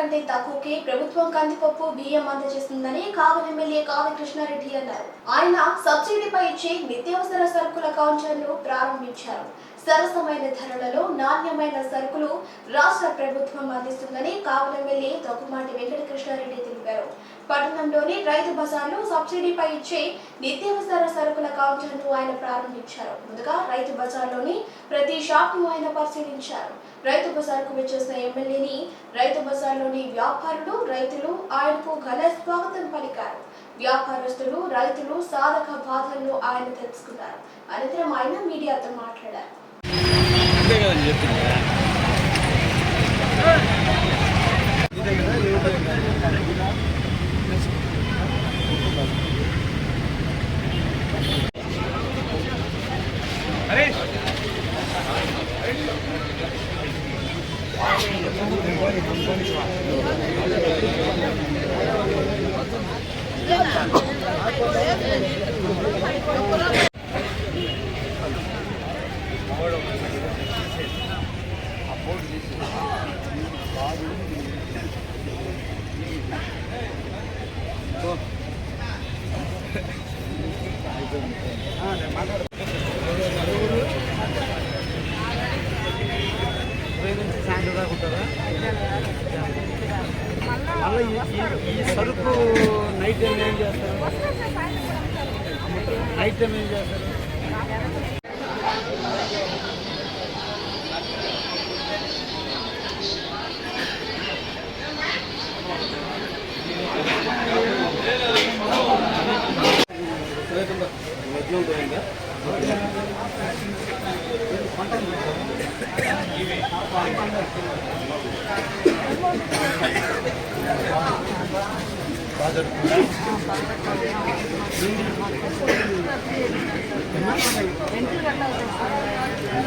కంటే తక్కువకే ప్రభుత్వం కందిపప్పు బియ్యం అందజేస్తుందని కావలి ఎమ్మెల్యే కావి కృష్ణారెడ్డి అన్నారు. ఆయన సబ్సిడీపై ఇచ్చే నిత్యావసర సరుకుల కౌంటర్ను ప్రారంభించారు. సరసమైన ధరలలో నాణ్యమైన సరుకులు రాష్ట్ర ప్రభుత్వం అందిస్తుందని కావలి ఎమ్మెల్యే దగ్గుమాటి వెంకటకృష్ణారెడ్డి తెలిపారు. పట్టణంలోని రైతు బజార్లో సబ్సిడీపై ఇచ్చే నిత్యావసర సరుకుల కౌంటర్ను ఆయన ప్రారంభించారు. ముందుగా రైతు బజార్లోని ప్రతి షాప్ను ఆయన పరిశీలించారు. రైతు బజార్కు వచ్చేసిన ఎమ్మెల్యేని రైతు బజార్లోని వ్యాపారులు రైతులు ఆయనకు ఘన స్వాగతం పలికారు. వ్యాపారస్తులు రైతులు సాధక బాధలను ఆయన తెలుసుకున్నారు. అనంతరం ఆయన మీడియాతో మాట్లాడారు. అంతే కదండి చెప్పింది మళ్ళీ ఈ సరుకు నైట్ టైం ఏం చేస్తారు? నైట్ టైం ఏం చేస్తారు?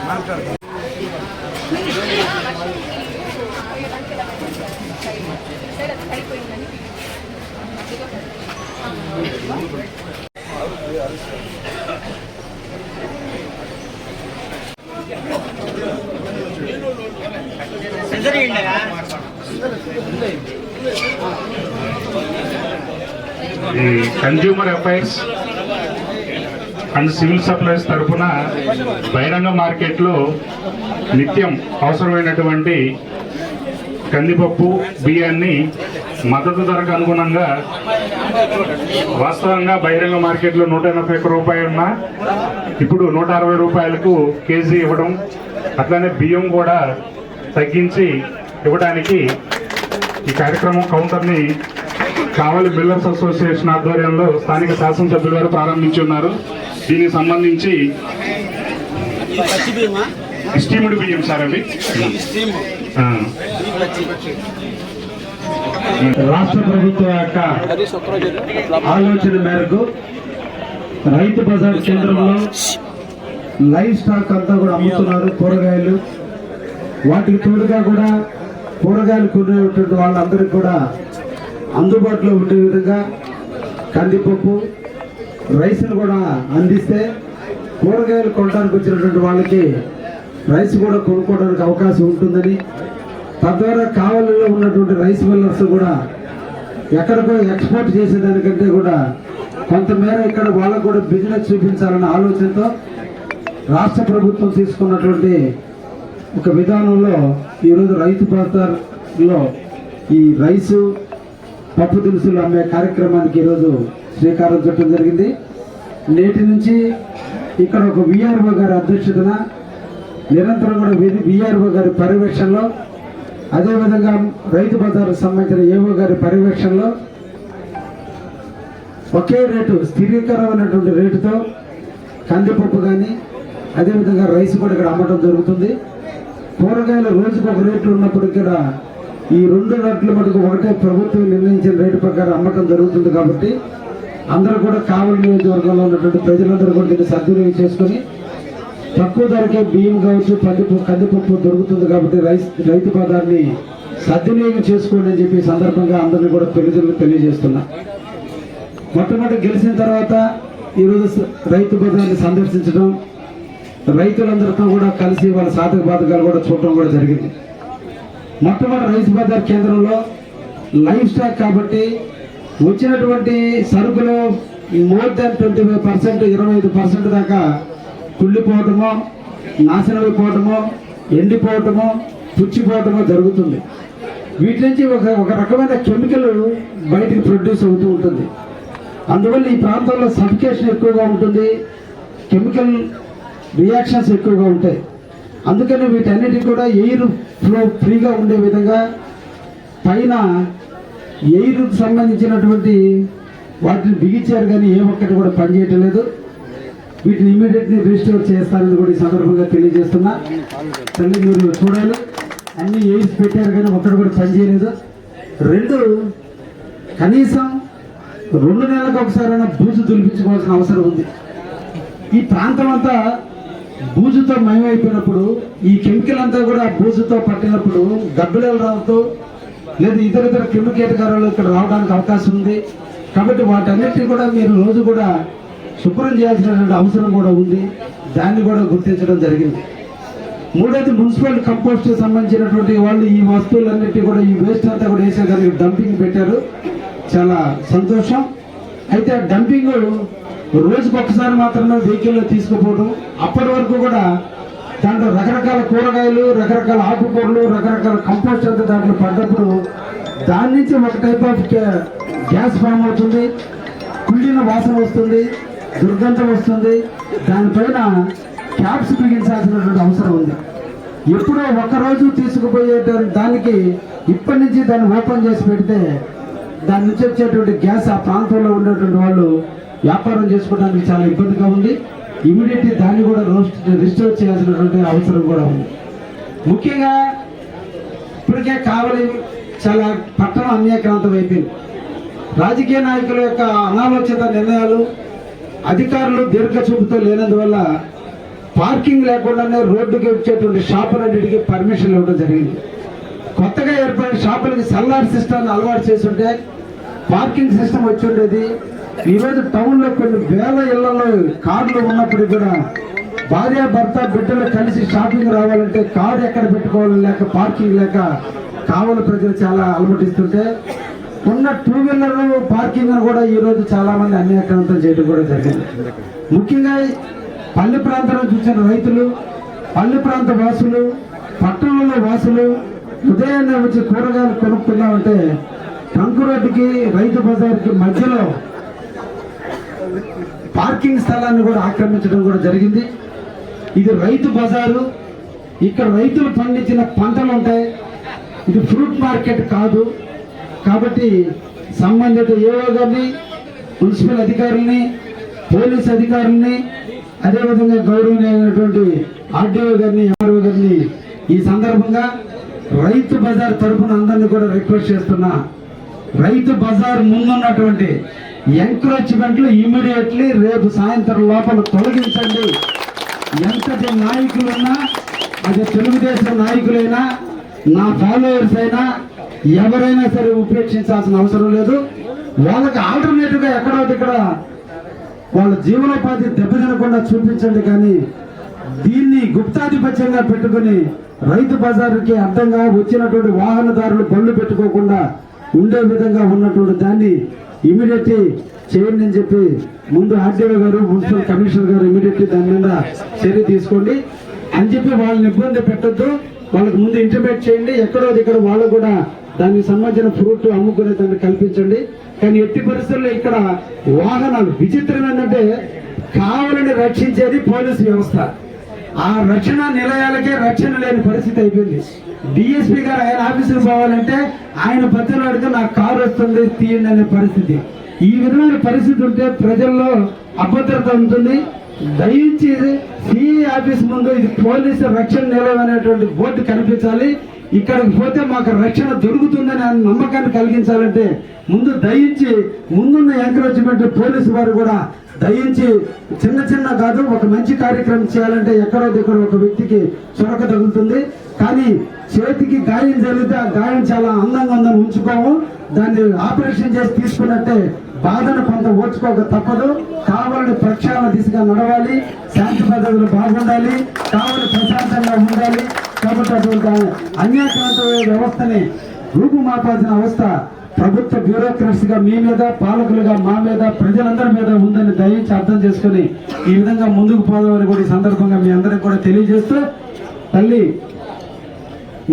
మాట్లాడతాం. ఈ consumer affairs and civil supplies తరఫున బహిరంగ మార్కెట్లో నిత్యం అవసరమైనటువంటి కందిపప్పు బియ్యాన్ని మద్దతు ధరకు అనుగుణంగా వాస్తవంగా బహిరంగ మార్కెట్లో నూట ఎనభై ఒక్క రూపాయలున్నా ఇప్పుడు నూట అరవై రూపాయలకు కేజీ ఇవ్వడం అట్లానే బియ్యం కూడా తగ్గించి ఇవ్వడానికి ఈ కార్యక్రమం కౌంటర్ని కావలి బిల్డర్స్ అసోసియేషన్ ఆధ్వర్యంలో స్థానిక శాసనసభ్యులు గారు ప్రారంభించి ఉన్నారు దీనికి సంబంధించి ఈ స్టీముడు బియ్యం సార్ అవి రాష్ట్ర ప్రభుత్వం యొక్క ఆలోచన మేరకు రైతు బజార్ కేంద్రంలో లైవ్ స్టాక్ అంతా కూడా అమ్ముతున్నారు కూరగాయలు. వాటికి తోడుగా కూడా కూరగాయలు కొనేటువంటి వాళ్ళందరికీ కూడా అందుబాటులో ఉండే విధంగా కందిపప్పు రైస్ను కూడా అందిస్తే కూరగాయలు కొనడానికి వచ్చినటువంటి వాళ్ళకి రైస్ కూడా కొనుక్కోవడానికి అవకాశం ఉంటుందని తద్వారా కావలిలో ఉన్నటువంటి రైస్ మిల్లర్స్ కూడా ఎక్కడికో ఎక్స్పోర్ట్ చేసేదానికంటే కూడా కొంతమేర ఇక్కడ వాళ్ళకు కూడా బిజినెస్ చూపించాలన్న ఆలోచనతో రాష్ట్ర ప్రభుత్వం తీసుకున్నటువంటి ఒక విధానంలో ఈరోజు రైతు బజార్లో ఈ రైసు పప్పు దినుసులు అమ్మే కార్యక్రమానికి ఈరోజు శ్రీకారం చుట్టడం జరిగింది. నేటి నుంచి ఇక్కడ ఒక విఆర్ఓ గారి అధ్యక్షతన నిరంతరం కూడా విఆర్ఓ గారి పర్యవేక్షణలో అదేవిధంగా రైతు బజార్కు సంబంధించిన ఏవో గారి పర్యవేక్షణలో ఒకే రేటు స్థిరీకరమైనటువంటి రేటుతో కందిపప్పు కానీ అదేవిధంగా రైస్ కూడా ఇక్కడ అమ్మటం జరుగుతుంది. కూరగాయలు రోజుకు ఒక రేట్లు ఉన్నప్పుడు ఇక్కడ ఈ రెండు రేట్లు మటుకు ఒకటే ప్రభుత్వం నిర్ణయించిన రేటు ప్రకారం అమ్మటం జరుగుతుంది కాబట్టి అందరూ కూడా కావలి నియోజకవర్గంలో ఉన్నటువంటి ప్రజలందరూ కూడా దీన్ని సద్వినియోగం చేసుకొని తక్కువ ధరకే బియ్యం కావచ్చు పందిపు కందిపప్పు దొరుకుతుంది కాబట్టి రైస్ రైతు పదాన్ని సద్వినియోగం చేసుకోండి అని చెప్పి సందర్భంగా అందరినీ కూడా పెళ్ళిదలకు తెలియజేస్తున్నా. మొట్టమొదటి గెలిచిన తర్వాత ఈరోజు రైతు బజార్ని సందర్శించడం రైతులందరితో కూడా కలిసి వాళ్ళ సాధక బాధకాలు కూడా చూడటం కూడా జరిగింది. మొట్టమొదటి రైతు బజార్ కేంద్రంలో లైఫ్ స్టాక్ కాబట్టి వచ్చినటువంటి సరుకులు more than twenty five percent ఇరవై ఐదు పర్సెంట్ దాకా కుళ్ళిపోవటమో నాశనమైపోవటమో ఎండిపోవటమో పుచ్చిపోవటమో జరుగుతుంది. వీటి నుంచి ఒక ఒక రకమైన కెమికల్ బయటికి ప్రొడ్యూస్ అవుతూ ఉంటుంది. అందువల్ల ఈ ప్రాంతంలో సఫికేషన్ ఎక్కువగా ఉంటుంది. కెమికల్ రియాక్షన్స్ ఎక్కువగా ఉంటాయి. అందుకని వీటన్నిటికి కూడా ఎయిర్ ఫ్లో ఫ్రీగా ఉండే విధంగా పైన ఎయిర్కి సంబంధించినటువంటి వాటిని బిగించారు కానీ ఏ ఒక్కటి కూడా పనిచేయటం లేదు. వీటిని ఇమీడియట్లీ రిజిస్టర్ చేస్తారని కూడా ఈ సందర్భంగా తెలియజేస్తున్నా. తల్లి మీరు చూడాలి. అన్ని ఎయిర్స్ పెట్టారు కానీ ఒక్కటి కూడా పనిచేయలేదు. రెండు కనీసం రెండు నెలలకు ఒకసారైనా బూజు దులిపించుకోవాల్సిన అవసరం ఉంది. ఈ ప్రాంతం అంతా బూజుతో మయమైపోయినప్పుడు ఈ కెమికల్ అంతా కూడా బూజుతో పట్టినప్పుడు గబ్బిలాలు రావుతూ లేదా ఇతర ఇతర క్రిమికీటకారాలు ఇక్కడ రావడానికి అవకాశం ఉంది. కాబట్టి వాటన్నిటిని కూడా మీరు రోజు కూడా శుభ్రం చేయాల్సినటువంటి అవసరం కూడా ఉంది. దాన్ని కూడా గుర్తించడం జరిగింది. మూడోది మున్సిపల్ కంపోస్ట్ సంబంధించినటువంటి వాళ్ళు ఈ వస్తువులన్నిటి కూడా ఈ వేస్ట్ అంతా కూడా వేసేదానికి డంపింగ్ పెట్టారు. చాలా సంతోషం. అయితే ఆ డంపింగ్ రోజుకు ఒకసారి మాత్రమే వెహికల్లో తీసుకుపోవడం అప్పటి వరకు కూడా దాంట్లో రకరకాల కూరగాయలు రకరకాల ఆకుకూరలు రకరకాల కంపోస్ట్ అంతా దాంట్లో పడ్డప్పుడు దాని నుంచి ఒక టైప్ ఆఫ్ గ్యాస్ ఫామ్ అవుతుంది. కుళ్ళిన వాసన వస్తుంది దుర్గంధం వస్తుంది. దానిపైన క్యాప్స్ బిగించాల్సినటువంటి అవసరం ఉంది. ఎప్పుడో ఒకరోజు తీసుకుపోయే దానికి ఇప్పటి నుంచి దాన్ని ఓపెన్ చేసి పెడితే దాని నుంచి వచ్చేటువంటి గ్యాస్ ఆ ప్రాంతంలో ఉండేటువంటి వాళ్ళు వ్యాపారం చేసుకోవడానికి చాలా ఇబ్బందిగా ఉంది. ఇమీడియట్లీ దాన్ని కూడా రోస్ట్ రిజిస్టర్ చేయాల్సినటువంటి అవసరం కూడా ఉంది. ముఖ్యంగా ఇప్పటికే కావలి చాలా పట్టణ అన్యాక్రాంతం అయిపోయింది. రాజకీయ నాయకుల యొక్క అనాలోచిత నిర్ణయాలు అధికారులు దీర్ఘ చూపుతో లేనందువల్ల పార్కింగ్ లేకుండానే రోడ్డుకి వచ్చేటువంటి షాపులన్నిటికీ పర్మిషన్ ఇవ్వడం జరిగింది. కొత్తగా ఏర్పడిన షాపులకి సల్లార్ సిస్టమ్ అలవాటు చేస్తుంటే పార్కింగ్ సిస్టమ్ వచ్చి ఉండేది. ఈరోజు టౌన్లో కొన్ని వేల ఇళ్ళలో కార్లు ఉన్నప్పుడు కూడా భార్య భర్త బిడ్డలు కలిసి షాపింగ్ రావాలంటే కారు ఎక్కడ పెట్టుకోవాలి లేక పార్కింగ్ లేక కావల ప్రజలు చాలా అలమటిస్తుంటే ఉన్న టూ వీలర్ పార్కింగ్ కూడా ఈ రోజు చాలా మంది అన్యాక్రాంతం చేయడం కూడా జరిగింది. ముఖ్యంగా పల్లె ప్రాంతం చూసిన రైతులు పల్లె ప్రాంత వాసులు పట్టణంలో వాసులు ఉదయాన్నే వచ్చి కూరగాయలు కొనుక్కున్నామంటే ట్రంక్ రోడ్డుకి రైతు బజార్కి మధ్యలో పార్కింగ్ స్థలాన్ని కూడా ఆక్రమించడం కూడా జరిగింది. ఇది రైతు బజారు. ఇక్కడ రైతులు పండించిన పంటలు ఉంటాయి. ఇది ఫ్రూట్ మార్కెట్ కాదు. కాబట్టి సంబంధిత ఏఓ గారిని మున్సిపల్ అధికారుల్ని పోలీస్ అధికారుల్ని అదేవిధంగా గౌరవనీయమైనటువంటి ఆర్డీఓ గారిని ఎంఆర్ఓ గారిని ఈ సందర్భంగా రైతు బజార్ తరఫున అందరినీ కూడా రిక్వెస్ట్ చేస్తున్నా. రైతు బజార్ ముందున్నటువంటి ఎంకరేజ్మెంట్లు ఇమీడియట్లీ రేపు సాయంత్రం లోపల తొలగించండి. ఎంతటి నాయకులున్నా అది తెలుగుదేశం నాయకులైనా నా ఫాలోవర్స్ అయినా ఎవరైనా సరే ఉపేక్షించాల్సిన అవసరం లేదు. వాళ్ళకి ఆల్టర్నేటివ్గా ఎక్కడో ఇక్కడ వాళ్ళ జీవనోపాధి దెబ్బతినకుండా చూపించండి కానీ దీన్ని గుప్తాధిపత్యంగా పెట్టుకుని రైతు బజార్కి అర్థంగా వచ్చినటువంటి వాహనదారులు బండ్లు పెట్టుకోకుండా ఉండే విధంగా ఉన్నటువంటి దాన్ని ఇమీడియట్లీ చేయండి అని చెప్పి ముందు ఆర్డీఓ గారు మున్సిపల్ కమిషనర్ గారు ఇమీడియట్లీ దాని మీద చర్య తీసుకోండి. అని చెప్పి వాళ్ళని ఇబ్బంది పెట్టొద్దు. వాళ్ళకి ముందు ఇంటిమేట్ చేయండి. ఎక్కడో ఇక్కడ వాళ్ళు కూడా దానికి సంబంధించిన ఫ్రూట్ అమ్ముకునే దాన్ని కల్పించండి. కానీ ఎట్టి పరిస్థితుల్లో ఇక్కడ వాహనాలు విచిత్రం ఏంటంటే కావాలని రక్షించేది పోలీసు వ్యవస్థ. ఆ రక్షణ నిలయాలకే రక్షణ లేని పరిస్థితి అయిపోయింది. డిఎస్పీ గారు ఆయన ఆఫీసుకు పోవాలంటే ఆయన పత్రికలు అడిగితే నాకు కారు వస్తుంది తీయండి అనే పరిస్థితి. ఈ విధమైన పరిస్థితి ఉంటే ప్రజల్లో అభద్రత ఉంటుంది. దయచేసి సిఐ ఆఫీస్ ముందు ఇది పోలీసు రక్షణ నిలయం అనేటువంటి బోర్డు కనిపించాలి. ఇక్కడికి పోతే మాకు రక్షణ దొరుకుతుందని నమ్మకాన్ని కలిగించాలంటే ముందు దయించి ముందున్న ఎంకరేజ్మెంట్ పోలీసు వారు కూడా దయించి చిన్న చిన్న కాదు ఒక మంచి కార్యక్రమం చేయాలంటే ఎక్కడో దగ్గర ఒక వ్యక్తికి చొరక తగులుతుంది. కానీ చేతికి గాయం జరిగితే ఆ గాయం చాలా అందంగా ఉందని ఉంచుకోము. దాన్ని ఆపరేషన్ చేసి తీసుకున్నట్టే బాధను కొంత ఓర్చుకోక తప్పదు. కావాలని ప్రక్షాళన దిశగా నడవాలి. శాంతి భద్రతలు బాగుండాలి. కావాలని ప్రశాంతంగా ఉండాలి. కాబట్టి అటువంటి వ్యవస్థని రూపుమాపాల్సిన అవస్థ ప్రభుత్వ బ్యూరోక్రట్స్గా మీ మీద పాలకులుగా మా మీద ప్రజలందరి మీద ఉందని దయించి అర్థం చేసుకుని ఈ విధంగా ముందుకు పోదామని కూడా ఈ సందర్భంగా మీ అందరికి కూడా తెలియజేస్తూ తల్లి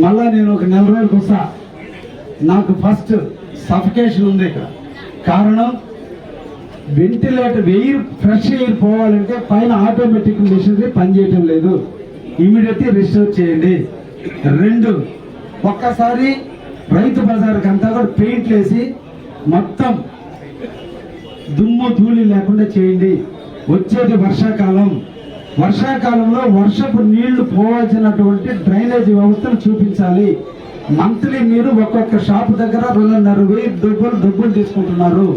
మళ్ళా నేను ఒక నెల రోజులకు వస్తా. నాకు ఫస్ట్ సఫికేషన్ ఉంది ఇక్కడ. కారణం వెంటిలేటర్ వెయిర్ ఫ్రెష్ ఎయిర్ పోవాలంటే పైన ఆటోమేటిక్ మిషనరీ పనిచేయటం లేదు. ఇమీడియట్ రిజిస్టర్ చేయండి. రెండు ఒక్కసారి రైతు బజార్కి అంతా కూడా పెయింట్లు వేసి మొత్తం దుమ్ము ధూళి లేకుండా చేయండి. వచ్చేది వర్షాకాలం. వర్షాకాలంలో వర్షపు నీళ్ళు పోవాల్సినటువంటి డ్రైనేజ్ వ్యవస్థను చూపించాలి. మంత్లీ మీరు ఒక్కొక్క షాప్ దగ్గర రెండున్నర వెయ్యి డబ్బులు డబ్బులు తీసుకుంటున్నారు.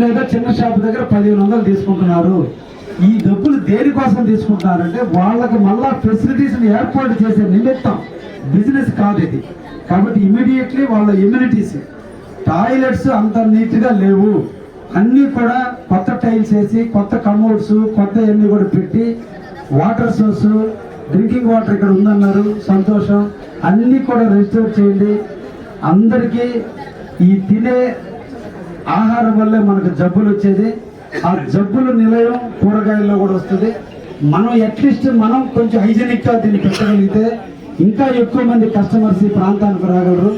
లేదా చిన్న షాప్ దగ్గర పదిహేను వందలు తీసుకుంటున్నారు. ఈ డబ్బులు దేనికోసం తీసుకుంటున్నారంటే వాళ్ళకి మళ్ళా ఫెసిలిటీస్ని ఏర్పాటు చేసే నిమిత్తం. బిజినెస్ కాదు ఇది. కాబట్టి ఇమీడియట్లీ వాళ్ళ ఇమ్యూనిటీస్ టాయిలెట్స్ అంత నీట్గా లేవు. అన్నీ కూడా కొత్త టైల్స్ వేసి కొత్త కమోడ్స్ కొత్త అన్ని కూడా పెట్టి వాటర్ సోర్స్ డ్రింకింగ్ వాటర్ ఇక్కడ ఉందన్నారు. సంతోషం. అన్నీ కూడా రిజిస్టర్ చేయండి. అందరికీ ఈ తినే ఆహారం వల్లే మనకు జబ్బులు వచ్చేది. ఆ జబ్బుల నిలయం కూరగాయల్లో కూడా వస్తుంది. మనం అట్లీస్ట్ మనం కొంచెం హైజెనిక్గా దీన్ని పెట్టగలిగితే ఇంకా ఎక్కువ మంది కస్టమర్స్ ఈ ప్రాంతానికి రాగలరు.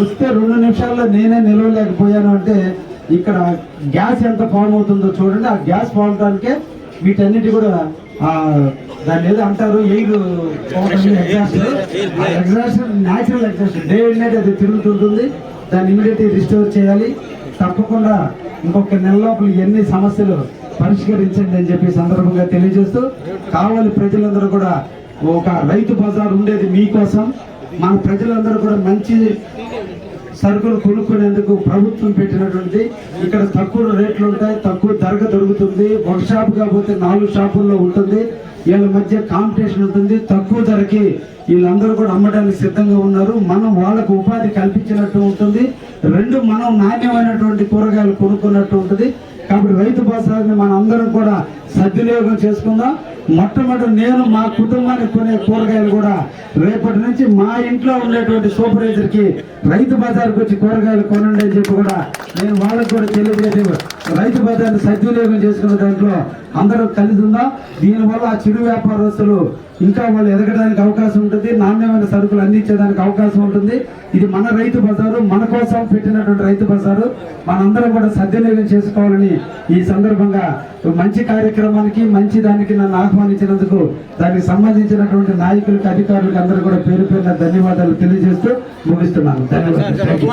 వస్తే రెండు నిమిషాల్లో నేనే నిలవలేకపోయాను అంటే ఇక్కడ గ్యాస్ ఎంత ఫామ్ అవుతుందో చూడండి. ఆ గ్యాస్ పాడటానికే వీటన్నిటి కూడా దాన్ని ఏదో అంటారు air exhaust natural exhaust day and night అది తిరుగుతుంటుంది. దాన్ని ఇమీడియట్లీ రిస్టోర్ చేయాలి. తప్పకుండా ఇంకొక నెల లోపల ఎన్ని సమస్యలు పరిష్కరించండి అని చెప్పి సందర్భంగా తెలియజేస్తూ కావాలి ప్రజలందరూ కూడా ఒక రైతు బజార్ ఉండేది మీకోసం. మన ప్రజలందరూ కూడా మంచి సరుకులు కొనుక్కునేందుకు ప్రభుత్వం పెట్టినటువంటి ఇక్కడ తక్కువ రేట్లు ఉంటాయి తక్కువ ధరకు దొరుకుతుంది. ఒక షాప్ కాకపోతే నాలుగు షాపుల్లో ఉంటుంది. వీళ్ళ మధ్య కాంపిటీషన్ ఉంటుంది. తక్కువ ధరకి వీళ్ళందరూ కూడా అమ్మడానికి సిద్ధంగా ఉన్నారు. మనం వాళ్ళకు ఉపాధి కల్పించినట్టు ఉంటుంది. రెండు మనం నాణ్యమైనటువంటి కూరగాయలు కొనుక్కున్నట్టు ఉంటుంది. కాబట్టి రైతు బజార్ని మనం అందరం కూడా సద్వినియోగం చేసుకుందాం. మొట్టమొదటి నేను మా కుటుంబానికి కొనే కూరగాయలు కూడా రేపటి నుంచి మా ఇంట్లో ఉండేటువంటి సూపర్వైజర్కి రైతు బజార్కి వచ్చి కూరగాయలు కొనండి అని చెప్పి కూడా నేను వాళ్ళకు కూడా తెలియజేసి రైతు బజార్ని సద్వినియోగం చేసుకున్న దాంట్లో అందరూ కలిసి ఉందాం. దీనివల్ల ఆ చిరు వ్యాపారస్తులు ఇంకా వాళ్ళు ఎదగడానికి అవకాశం ఉంటుంది. నాణ్యమైన సరుకులు అందించేదానికి అవకాశం ఉంటుంది. ఇది మన రైతు బజారు మన కోసం పెట్టినటువంటి రైతు బజారు. మనందరం కూడా సద్వినియోగం చేసుకోవాలని ఈ సందర్భంగా మంచి కార్యక్రమం కార్యక్రమానికి మంచి దానికి నన్ను ఆహ్వానించినందుకు దానికి సంబంధించినటువంటి నాయకులకు అధికారులకు అందరూ కూడా పేరు పేరున ధన్యవాదాలు తెలియజేస్తూ ముగిస్తున్నాను. ధన్యవాదాలు.